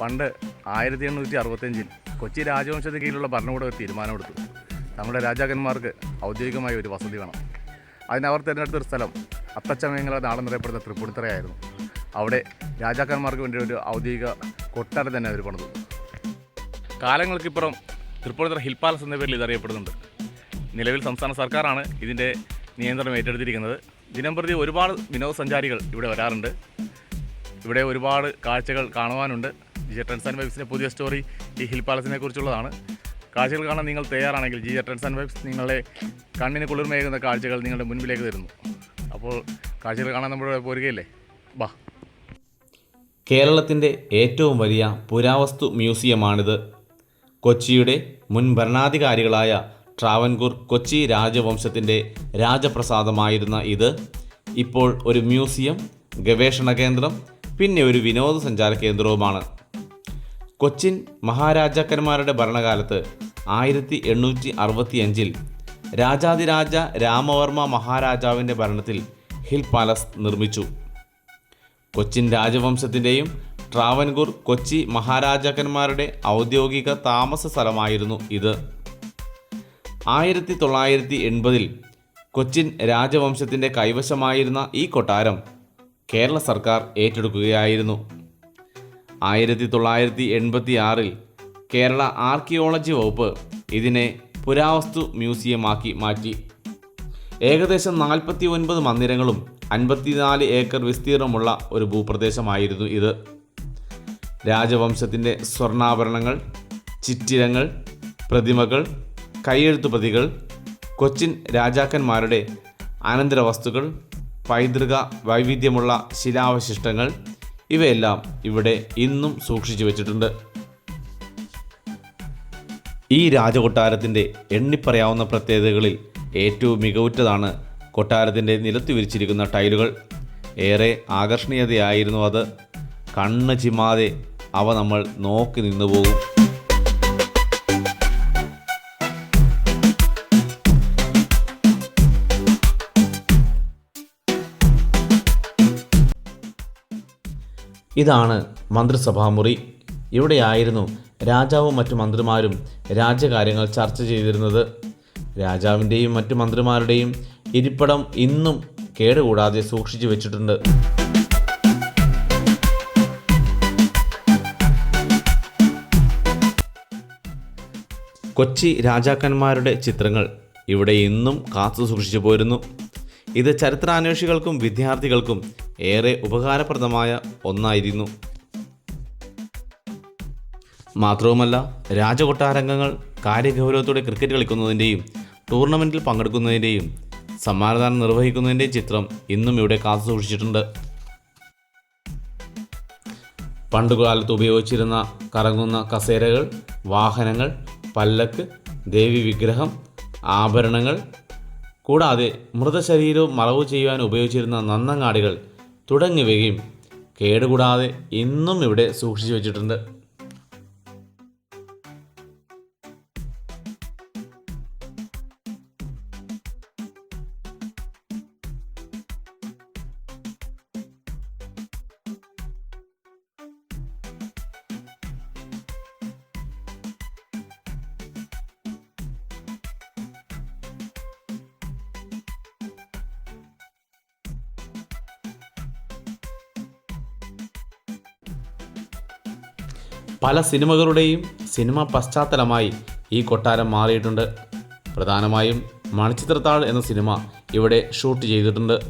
പണ്ട് ആയിരത്തി എണ്ണൂറ്റി അറുപത്തഞ്ചിൽ കൊച്ചി രാജവംശത്തിന് കീഴിലുള്ള ഭരണകൂടം ഒരു തീരുമാനമെടുത്തു. നമ്മുടെ രാജാക്കന്മാർക്ക് ഔദ്യോഗികമായ ഒരു വസതി വേണം. അതിനവർ തിരഞ്ഞെടുത്തൊരു സ്ഥലം അത്തച്ചമയങ്ങളെ നാടെന്നറിയപ്പെടുന്ന തൃപ്പൂണിത്തറയായിരുന്നു. അവിടെ രാജാക്കന്മാർക്ക് വേണ്ടി ഒരു ഔദ്യോഗിക കൊട്ടാരം തന്നെ അവർ പണിതു. കാലങ്ങൾക്കിപ്പുറം തൃപ്പൂണിത്തറ ഹിൽ പാലസ് എന്ന പേരിൽ ഇതറിയപ്പെടുന്നുണ്ട്. നിലവിൽ സംസ്ഥാന സർക്കാരാണ് ഇതിന്റെ നിയന്ത്രണം ഏറ്റെടുത്തിരിക്കുന്നത്. ദിനംപ്രതി ഒരുപാട് വിനോദസഞ്ചാരികൾ ഇവിടെ വരാറുണ്ട്. ഇവിടെ ഒരുപാട് കാഴ്ചകൾ കാണുവാനുണ്ട്. ജി ട്രെൻസ് ആൻഡ് വൈബ്സിന്റെ പുതിയ സ്റ്റോറി ഈ ഹിൽ പാലസിനെ കുറിച്ചുള്ളതാണ്. കാഴ്ചകൾ കാണാൻ നിങ്ങൾ തയ്യാറാണെങ്കിൽ ജി ട്രെൻസ് ആൻഡ് വൈബ്സ് നിങ്ങളെ കണ്ണിന് കുളിർമയേകുന്ന കാഴ്ചകൾ നിങ്ങളുടെ മുൻപിലേക്ക് തരുന്നു. അപ്പോൾ കാഴ്ചകൾ കാണാൻ നമ്മുടെ പോരുകയല്ലേ? ബാ കേരളത്തിന്റെ ഏറ്റവും വലിയ പുരാവസ്തു മ്യൂസിയമാണിത്. കൊച്ചിയുടെ മുൻ ഭരണാധികാരികളായ ട്രാവൻകൂർ കൊച്ചി രാജവംശത്തിന്റെ രാജപ്രസാദമായിരുന്ന ഇത് ഇപ്പോൾ ഒരു മ്യൂസിയം ഗവേഷണ കേന്ദ്രം പിന്നെ ഒരു വിനോദസഞ്ചാര കേന്ദ്രവുമാണ്. കൊച്ചിൻ മഹാരാജാക്കന്മാരുടെ ഭരണകാലത്ത് ആയിരത്തി എണ്ണൂറ്റി അറുപത്തിയഞ്ചിൽ രാജാതിരാജ രാമവർമ്മ മഹാരാജാവിന്റെ ഭരണത്തിൽ ഹിൽ പാലസ് നിർമ്മിച്ചു. കൊച്ചിൻ രാജവംശത്തിന്റെയും ട്രാവൻകൂർ കൊച്ചി മഹാരാജാക്കന്മാരുടെ ഔദ്യോഗിക താമസ സ്ഥലമായിരുന്നു ഇത്. ആയിരത്തി തൊള്ളായിരത്തി എൺപതിൽ കൊച്ചിൻ രാജവംശത്തിന്റെ കൈവശമായിരുന്ന ഈ കൊട്ടാരം കേരള സർക്കാർ ഏറ്റെടുക്കുകയായിരുന്നു. ആയിരത്തി തൊള്ളായിരത്തി എൺപത്തി ആറിൽ കേരള ആർക്കിയോളജി വകുപ്പ് ഇതിനെ പുരാവസ്തു മ്യൂസിയമാക്കി മാറ്റി. ഏകദേശം നാൽപ്പത്തി ഒൻപത് മന്ദിരങ്ങളും അൻപത്തിനാല് ഏക്കർ വിസ്തീർണമുള്ള ഒരു ഭൂപ്രദേശമായിരുന്നു ഇത്. രാജവംശത്തിന്റെ സ്വർണാഭരണങ്ങൾ ചിറ്റിരങ്ങൾ പ്രതിമകൾ കൈയെഴുത്തു പ്രതികൾ കൊച്ചിൻ രാജാക്കന്മാരുടെ അനന്തര വസ്തുക്കൾ പൈതൃക വൈവിധ്യമുള്ള ശിലാവശിഷ്ടങ്ങൾ ഇവയെല്ലാം ഇവിടെ ഇന്നും സൂക്ഷിച്ചു വച്ചിട്ടുണ്ട്. ഈ രാജകൊട്ടാരത്തിന്റെ എണ്ണിപ്പറയാവുന്ന പ്രത്യേകതകളിൽ ഏറ്റവും മികവുറ്റതാണ് കൊട്ടാരത്തിന്റെ നിലത്ത് വിരിച്ചിരിക്കുന്ന ടൈലുകൾ. ഏറെ ആകർഷണീയതയായിരുന്നു അത്. കണ്ണ് ചിമാതെ അവ നമ്മൾ നോക്കി നിന്നു പോകും ഇതാണ് മന്ത്രിസഭാ മുറി ഇവിടെയായിരുന്നു രാജാവും മറ്റു മന്ത്രിമാരും രാജ്യകാര്യങ്ങൾ ചർച്ച ചെയ്തിരുന്നത്. രാജാവിന്റെയും മറ്റു മന്ത്രിമാരുടെയും ഇരിപ്പിടം ഇന്നും കേടുകൂടാതെ സൂക്ഷിച്ചു വെച്ചിട്ടുണ്ട്. കൊച്ചി രാജാക്കന്മാരുടെ ചിത്രങ്ങൾ ഇവിടെ ഇന്നും കാത്തു സൂക്ഷിച്ചു പോരുന്നു. ഇത് ചരിത്രാന്വേഷികൾക്കും വിദ്യാർത്ഥികൾക്കും ഏറെ ഉപകാരപ്രദമായ ഒന്നായിരുന്നു. മാത്രവുമല്ല രാജകൊട്ടാരംഗങ്ങൾ കാര്യഗൗരവത്തോടെ ക്രിക്കറ്റ് കളിക്കുന്നതിന്റെയും ടൂർണമെന്റിൽ പങ്കെടുക്കുന്നതിന്റെയും സമ്മാനദാനം നിർവഹിക്കുന്നതിന്റെയും ചിത്രം ഇന്നും ഇവിടെ കാത്തു സൂക്ഷിച്ചിട്ടുണ്ട്. പണ്ടുകാലത്ത് ഉപയോഗിച്ചിരുന്ന കറങ്ങുന്ന കസേരകൾ വാഹനങ്ങൾ പല്ലക്ക് ദേവി വിഗ്രഹം ആഭരണങ്ങൾ കൂടാതെ മൃതശരീരവും മറവ് ചെയ്യുവാൻ ഉപയോഗിച്ചിരുന്ന നന്നങ്ങാടികൾ തുടങ്ങിയവയും കേടുകൂടാതെ ഇന്നും ഇവിടെ സൂക്ഷിച്ചു വച്ചിട്ടുണ്ട് പല സിനിമകളുടെയും സിനിമ പശ്ചാത്തലമായി ഈ കൊട്ടാരം മാറിയിട്ടുണ്ട്. പ്രധാനമായും മണിച്ചിത്രത്താൾ എന്ന സിനിമ ഇവിടെ ഷൂട്ട് ചെയ്തിട്ടുണ്ട്.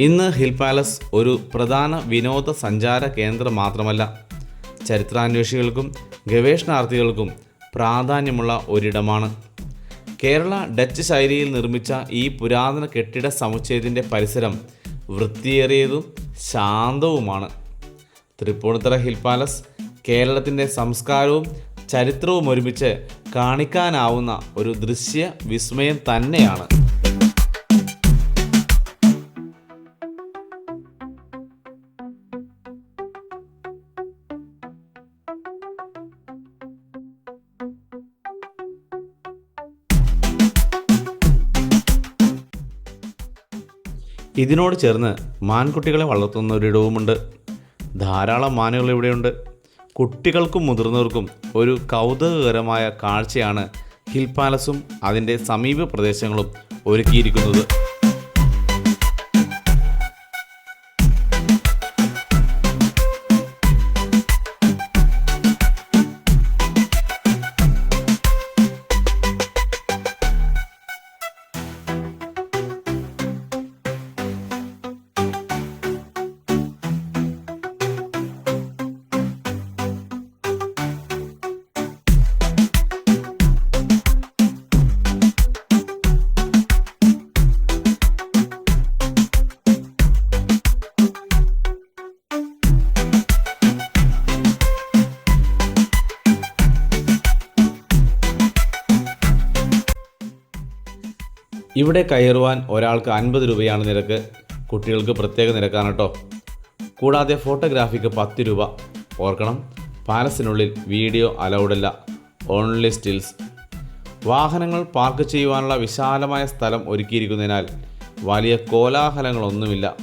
ഇന്ന് ഹിൽ പാലസ് ഒരു പ്രധാന വിനോദസഞ്ചാര കേന്ദ്രം മാത്രമല്ല. ചരിത്രാന്വേഷികൾക്കും ഗവേഷണാർത്ഥികൾക്കും പ്രാധാന്യമുള്ള ഒരിടമാണ്. കേരള ഡച്ച് ശൈലിയിൽ നിർമ്മിച്ച ഈ പുരാതന കെട്ടിട സമുച്ചയത്തിന്റെ പരിസരം വൃത്തിയേറിയതും ശാന്തവുമാണ്. തൃപ്പൂണിത്തറ ഹിൽ പാലസ് കേരളത്തിന്റെ സംസ്കാരവും ചരിത്രവും ഒരുമിച്ച് കാണിക്കാനാവുന്ന ഒരു ദൃശ്യ വിസ്മയം തന്നെയാണ്. ഇതിനോട് ചേർന്ന് മാൻകുട്ടികളെ വളർത്തുന്ന ഒരിടവുമുണ്ട്. ധാരാളം മാനുകൾ ഇവിടെയുണ്ട്. കുട്ടികൾക്കും മുതിർന്നവർക്കും ഒരു കൗതുകകരമായ കാഴ്ചയാണ് ഹിൽ പാലസും അതിന്റെ സമീപ പ്രദേശങ്ങളും ഒരുക്കിയിരിക്കുന്നത്. ഇവിടെ കയറുവാൻ ഒരാൾക്ക് അൻപത് രൂപയാണ് നിരക്ക്. കുട്ടികൾക്ക് പ്രത്യേക നിരക്കാണ് കേട്ടോ കൂടാതെ ഫോട്ടോഗ്രാഫിക്ക് പത്ത് രൂപ. ഓർക്കണം പാലസിനുള്ളിൽ വീഡിയോ അലൗഡല്ല ഓൺലി സ്റ്റിൽസ് വാഹനങ്ങൾ പാർക്ക് ചെയ്യുവാനുള്ള വിശാലമായ സ്ഥലം ഒരുക്കിയിരിക്കുന്നതിനാൽ വലിയ കോലാഹലങ്ങളൊന്നുമില്ല.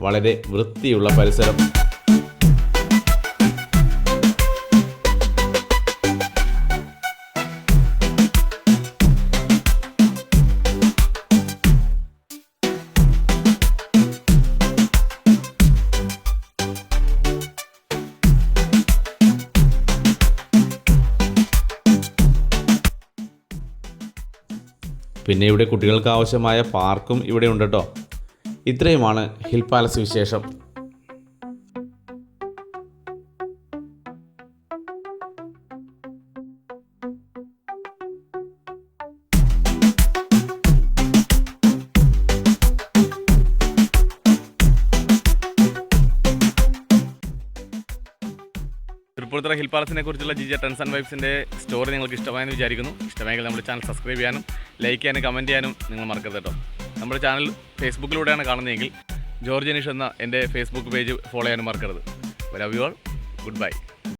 വളരെ വൃത്തിയുള്ള പരിസരം. പിന്നെ ഇവിടെ കുട്ടികൾക്ക് ആവശ്യമായ പാർക്കും ഇവിടെ ഉണ്ട് കേട്ടോ. ഇത്രയുമാണ് ഹിൽ പാലസ് വിശേഷം. തൃപ്പൂണിത്തുറ ഹിൽ പാലസിനെ കുറിച്ചുള്ള ജിജ ടെൻസ് ആൻഡ് വൈബ്സിന്റെ സ്റ്റോറി നിങ്ങൾക്ക് ഇഷ്ടമായെന്ന് വിചാരിക്കുന്നു. ഇഷ്ടമായെങ്കിൽ നമ്മുടെ ചാനൽ സബ്സ്ക്രൈബ് ചെയ്യാനും ലൈക്ക് ചെയ്യാനും കമന്റ് ചെയ്യാനും നിങ്ങൾ മറക്കരുത് കേട്ടോ. നമ്മുടെ ചാനൽ ഫേസ്ബുക്കിലൂടെയാണ് കാണുന്നതെങ്കിൽ ജോർജ് അനീഷ് എന്ന എന്റെ ഫേസ്ബുക്ക് പേജ് ഫോളോ ചെയ്യാനും മറക്കരുത്. Love you all goodbye